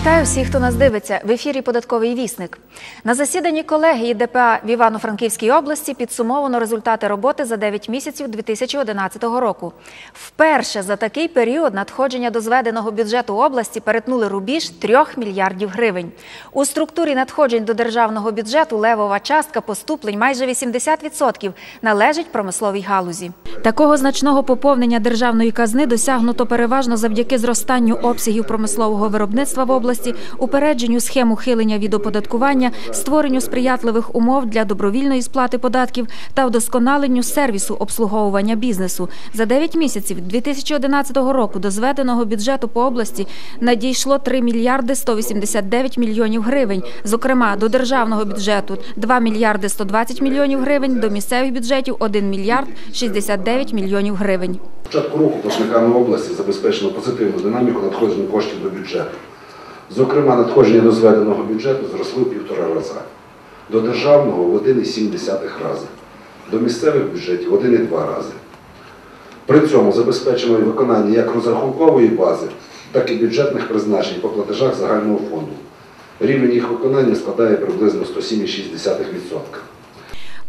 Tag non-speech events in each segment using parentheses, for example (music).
Вітаю всіх, хто нас дивиться. В ефірі Податковий вісник. На засіданні колегії ДПА в Івано-Франківській області підсумовано результати роботи за 9 місяців 2011 року. Вперше за такий період надходження до зведеного бюджету області перетнули рубіж 3 мільярдів гривень. У структурі надходжень до державного бюджету левова частка поступлень майже 80% належить промисловій галузі. Такого значного поповнення державної казни досягнуто переважно завдяки зростанню обсягів промислового виробництва в області, упередженню схем ухилення від оподаткування, створенню сприятливих умов для добровільної сплати податків та вдосконаленню сервісу обслуговування бізнесу. За 9 місяців 2011 року до зведеного бюджету по області надійшло 3 мільярди 189 мільйонів гривень. Зокрема, до державного бюджету 2 мільярди 120 мільйонів гривень, до місцевих бюджетів 1 мільярд 69 мільйонів гривень. початку року платниками області забезпечено позитивну динаміку надходження коштів до бюджету. Зокрема, надходження до зведеного бюджету зросли в півтора рази, до державного в 1,7 рази, до місцевих бюджетів в 1,2 рази. При цьому забезпечено виконання як розрахункової бази, так і бюджетних призначень по платежах загального фонду. Рівень їх виконання складає приблизно 107,6%.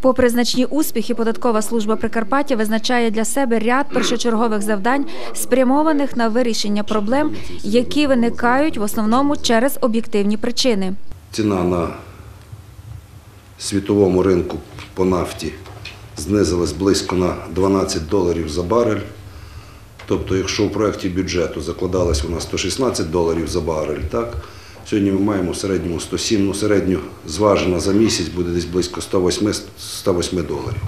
Попри значні успіхи, податкова служба Прикарпаття визначає для себе ряд першочергових завдань, спрямованих на вирішення проблем, які виникають в основному через об'єктивні причини. Ціна на світовому ринку по нафті знизилась близько на 12 доларів за барель. Тобто, якщо в проєкті бюджету закладалась вона 116 доларів за барель, так, сьогодні ми маємо в середньому 107, ну середньо зважена за місяць буде десь близько 108, 108 доларів.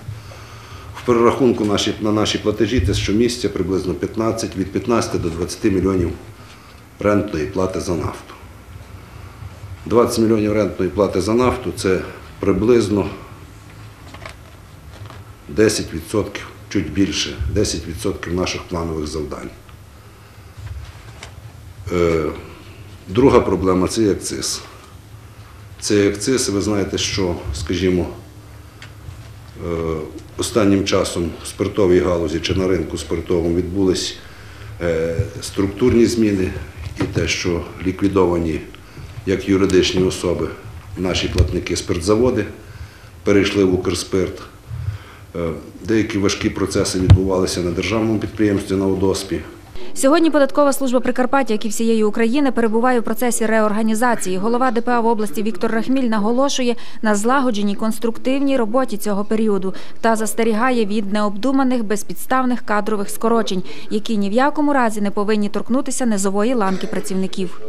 В перерахунку наші, на наші платежі це щомісяця приблизно 15, від 15 до 20 мільйонів рентної плати за нафту. 20 мільйонів рентної плати за нафту це приблизно 10%, чуть більше, 10% наших планових завдань. Друга проблема це акциз. Це акциз, ви знаєте, що, скажімо, е, останнім часом в спиртовій галузі чи на ринку спиртовому відбулись е, структурні зміни і те, що ліквідовані як юридичні особи наші платники спиртзаводи перейшли в Укрспирт. Е, Деякі важкі процеси відбувалися на державному підприємстві на ОДОСПі. Сьогодні податкова служба Прикарпаття, як і всієї України, перебуває у процесі реорганізації. Голова ДПА в області Віктор Рахміль наголошує на злагодженій конструктивній роботі цього періоду та застерігає від необдуманих безпідставних кадрових скорочень, які ні в якому разі не повинні торкнутися низової ланки працівників.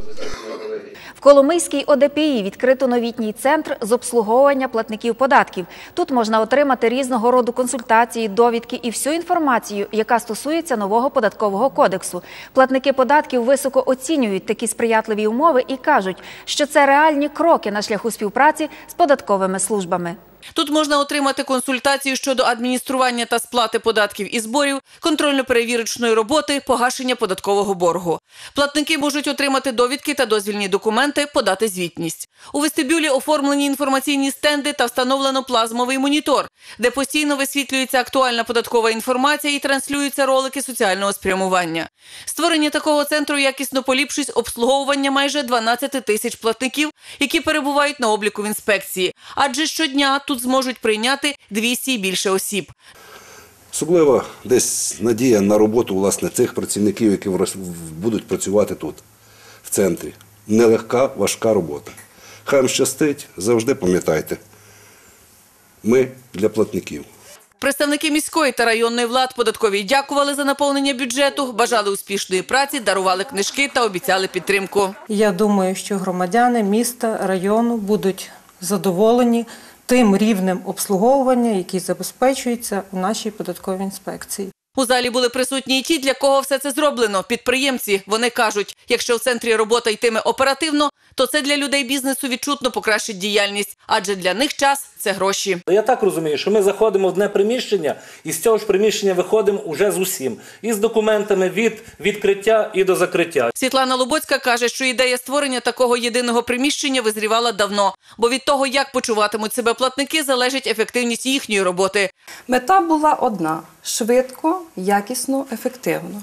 В Коломийській ОДПІ відкрито новітній центр з обслуговування платників податків. Тут можна отримати різного роду консультації, довідки і всю інформацію, яка стосується нового податкового кодексу. Платники податків високо оцінюють такі сприятливі умови і кажуть, що це реальні кроки на шляху співпраці з податковими службами. Тут можна отримати консультацію щодо адміністрування та сплати податків і зборів, контрольно-перевірочної роботи, погашення податкового боргу. Платники можуть отримати довідки та дозвільні документи, подати звітність. У вестибюлі оформлені інформаційні стенди та встановлено плазмовий монітор, де постійно висвітлюється актуальна податкова інформація і транслюються ролики соціального спрямування. Створення такого центру якісно поліпшить обслуговування майже 12 тисяч платників, які перебувають на обліку в інспекції, адже щодня тут зможуть прийняти 200 і більше осіб. Особливо десь надія на роботу власне, цих працівників, які будуть працювати тут, в центрі. Нелегка, важка робота. Хай вам щастить, завжди пам'ятайте. Ми для платників. Представники міської та районної влад податкові дякували за наповнення бюджету, бажали успішної праці, дарували книжки та обіцяли підтримку. Я думаю, що громадяни міста, району будуть задоволені тим рівнем обслуговування, який забезпечується у нашій податковій інспекції. У залі були присутні і ті, для кого все це зроблено. Підприємці вони кажуть, якщо в центрі робота йтиме оперативно, то це для людей бізнесу відчутно покращить діяльність, адже для них час це гроші. Я так розумію, що ми заходимо в одне приміщення, і з цього ж приміщення виходимо уже з усім. І з документами від відкриття і до закриття. Світлана Лобоцька каже, що ідея створення такого єдиного приміщення визрівала давно, бо від того, як почуватимуть себе платники, залежить ефективність їхньої роботи. Мета була одна: швидко, якісно, ефективно.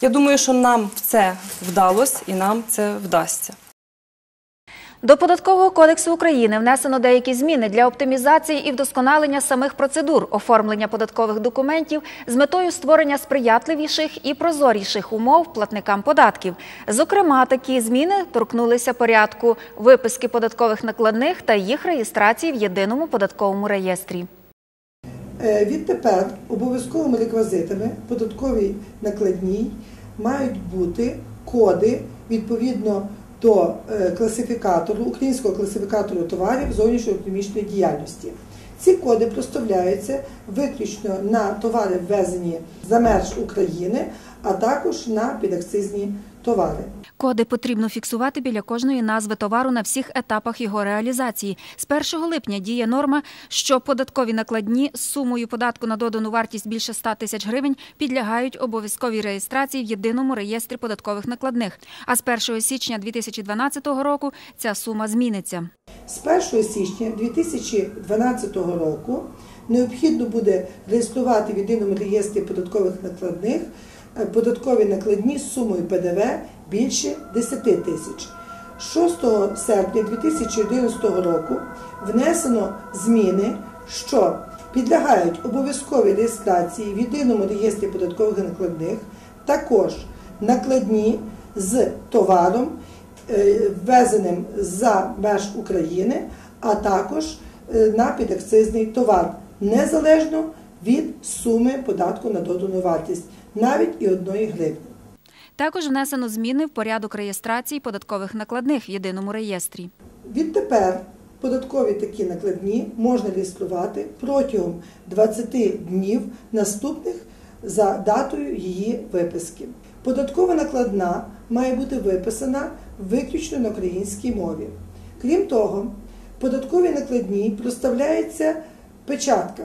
Я думаю, що нам це вдалося і нам це вдасться. До податкового кодексу України внесено деякі зміни для оптимізації і вдосконалення самих процедур оформлення податкових документів з метою створення сприятливіших і прозоріших умов платникам податків. Зокрема, такі зміни торкнулися порядку виписки податкових накладних та їх реєстрації в єдиному податковому реєстрі. Е, Відтепер обов'язковими реквізитами податковій накладній мають бути коди відповідно до е, класифікатору, українського класифікатору товарів зовнішньоекономічної діяльності. Ці коди проставляються виключно на товари, ввезені за меж України, а також на підакцизні товари. Коди потрібно фіксувати біля кожної назви товару на всіх етапах його реалізації. З 1 липня діє норма, що податкові накладні з сумою податку на додану вартість більше 100 тисяч гривень підлягають обов'язковій реєстрації в єдиному реєстрі податкових накладних. А з 1 січня 2012 року ця сума зміниться. З 1 січня 2012 року необхідно буде реєструвати в єдиному реєстрі податкових накладних податкові накладні з сумою ПДВ більше 10 тисяч. 6 серпня 2011 року внесено зміни, що підлягають обов'язковій реєстрації в єдиному реєстрі податкових накладних, також накладні з товаром, е, ввезеним за меж України, а також е, на підакцизний товар, незалежно від суми податку на додану вартість, навіть і одної гривні. Також внесено зміни в порядок реєстрації податкових накладних в єдиному реєстрі. Відтепер податкові такі накладні можна реєструвати протягом 20 днів наступних за датою її виписки. Податкова накладна має бути виписана виключно на українській мові. Крім того, податкові накладні проставляється печатка.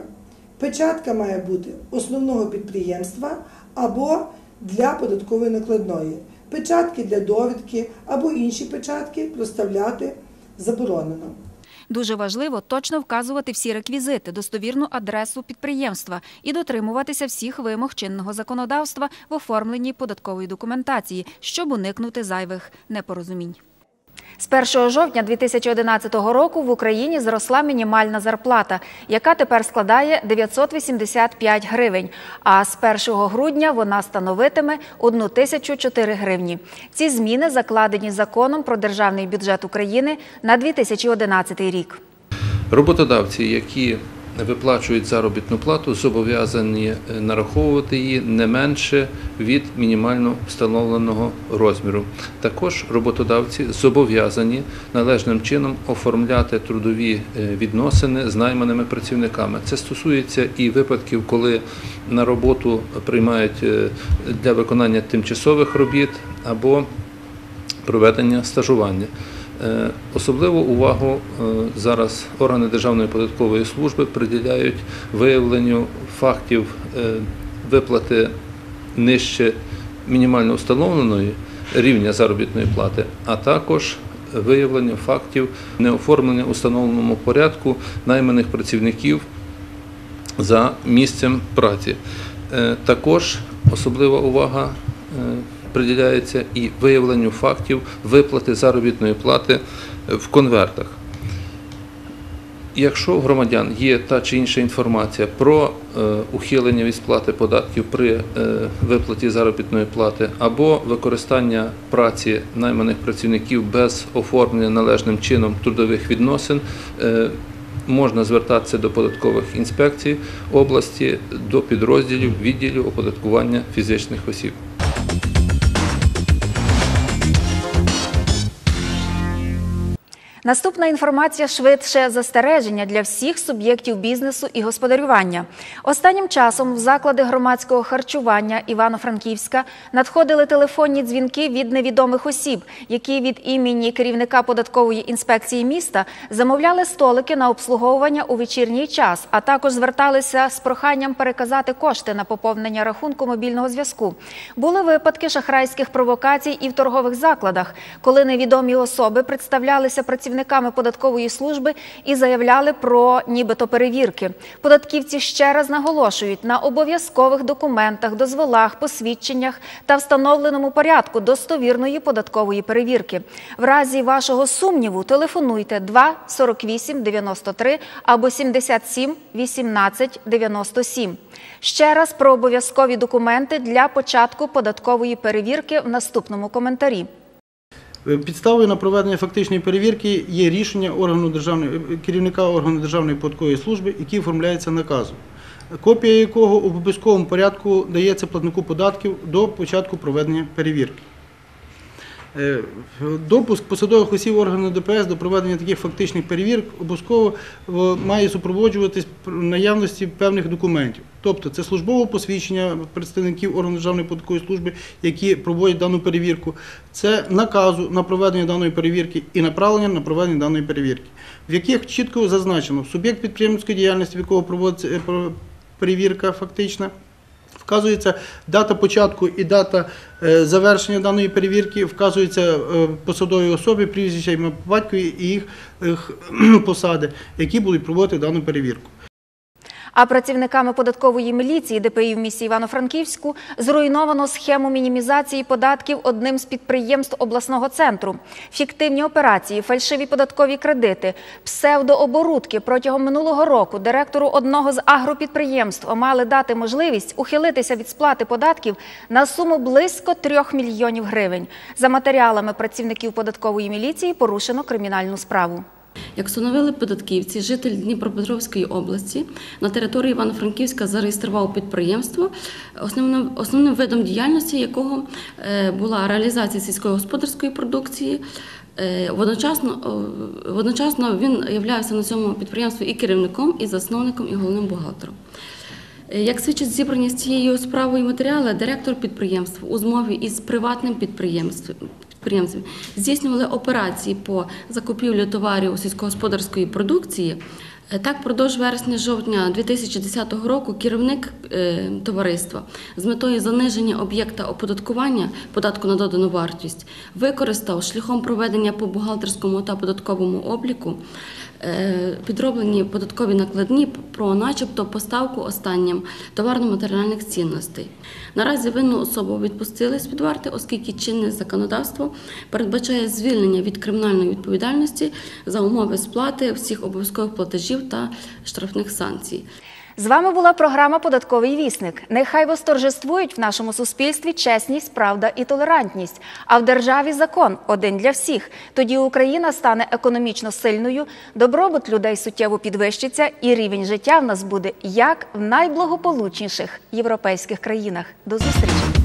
Печатка має бути основного підприємства або для податкової накладної. Печатки для довідки або інші печатки проставляти заборонено. Дуже важливо точно вказувати всі реквізити, достовірну адресу підприємства і дотримуватися всіх вимог чинного законодавства в оформленні податкової документації, щоб уникнути зайвих непорозумінь. З 1 жовтня 2011 року в Україні зросла мінімальна зарплата, яка тепер складає 985 гривень. А з 1 грудня вона становитиме 1004 гривні. Ці зміни закладені законом про державний бюджет України на 2011 рік. Роботодавці, які виплачують заробітну плату, зобов'язані е, нараховувати її не менше від мінімально встановленого розміру. Також роботодавці зобов'язані належним чином оформляти трудові е, відносини з найманими працівниками. Це стосується і випадків, коли на роботу приймають е, для виконання тимчасових робіт або проведення стажування. Е, Особливу увагу е, зараз органи Державної податкової служби приділяють виявленню фактів е, виплати нижче мінімально встановленої рівня заробітної плати, а також виявленню фактів неоформлення у встановленому порядку найманих працівників за місцем праці. Також особлива увага приділяється і виявленню фактів виплати заробітної плати в конвертах. Якщо у громадян є та чи інша інформація про е, ухилення від сплати податків при е, виплаті заробітної плати або використання праці найманих працівників без оформлення належним чином трудових відносин, е, можна звертатися до податкових інспекцій області, до підрозділів відділів оподаткування фізичних осіб. Наступна інформація швидше застереження для всіх суб'єктів бізнесу і господарювання. Останнім часом в заклади громадського харчування Івано-Франківська надходили телефонні дзвінки від невідомих осіб, які від імені керівника податкової інспекції міста замовляли столики на обслуговування у вечірній час, а також зверталися з проханням переказати кошти на поповнення рахунку мобільного зв'язку. Були випадки шахрайських провокацій і в торгових закладах, коли невідомі особи представлялися працівниками працівниками податкової служби і заявляли про нібито перевірки. Податківці ще раз наголошують на обов'язкових документах, дозволах, посвідченнях та встановленому порядку достовірної податкової перевірки. В разі вашого сумніву телефонуйте 2 48 93 або 77 18 97. Ще раз про обов'язкові документи для початку податкової перевірки в наступному коментарі. Підставою на проведення фактичної перевірки є рішення органу державної керівника органу державної податкової служби, який оформляється наказом, копія якого у обов'язковому порядку дається платнику податків до початку проведення перевірки. Е, Допуск посадових осіб органу ДПС до проведення таких фактичних перевірок обов'язково е, має супроводжуватись наявності певних документів. Тобто це службове посвідчення представників органу державної податкової служби, які проводять дану перевірку, це наказу на проведення даної перевірки і направлення на проведення даної перевірки, в яких чітко зазначено суб'єкт підприємницької діяльності, в якого проводиться е, перевірка фактична. Вказується дата початку і дата е, завершення даної перевірки, вказується е, посадові особи, прізвища ім'я батькові і їх (clears throat) посади, які будуть проводити дану перевірку. А працівниками податкової міліції ДПІ в місті Івано-Франківську зруйновано схему мінімізації податків одним з підприємств обласного центру. Фіктивні операції, фальшиві податкові кредити, псевдооборудки протягом минулого року директору одного з агропідприємств мали дати можливість ухилитися від сплати податків на суму близько 3 мільйонів гривень. За матеріалами працівників податкової міліції порушено кримінальну справу. Як встановили податківці, житель Дніпропетровської області на території Івано-Франківська зареєстрував підприємство, основним, основним видом діяльності якого е, була реалізація сільськогосподарської продукції. Е, Водночасно, водночасно він являвся на цьому підприємстві і керівником, і засновником, і головним бухгалтером. Е, Як свідчить зібрані з цією справою матеріали, директор підприємства у змові із приватним підприємством підприємців здійснювали операції по закупівлі товарів сільськогосподарської продукції. Е, Так, впродовж вересня-жовтня 2010 року керівник е, товариства з метою заниження об'єкта оподаткування податку на додану вартість використав шляхом проведення по бухгалтерському та податковому обліку підроблені податкові накладні про начебто поставку останнім товарно-матеріальних цінностей. Наразі винну особу відпустили з під варти, оскільки чинне законодавство передбачає звільнення від кримінальної відповідальності за умови сплати всіх обов'язкових платежів та штрафних санкцій. З вами була програма Податковий вісник. Нехай восторжествують в нашому суспільстві чесність, правда і толерантність. А в державі закон один для всіх. Тоді Україна стане економічно сильною, добробут людей суттєво підвищиться, і рівень життя в нас буде як в найблагополучніших європейських країнах. До зустрічі!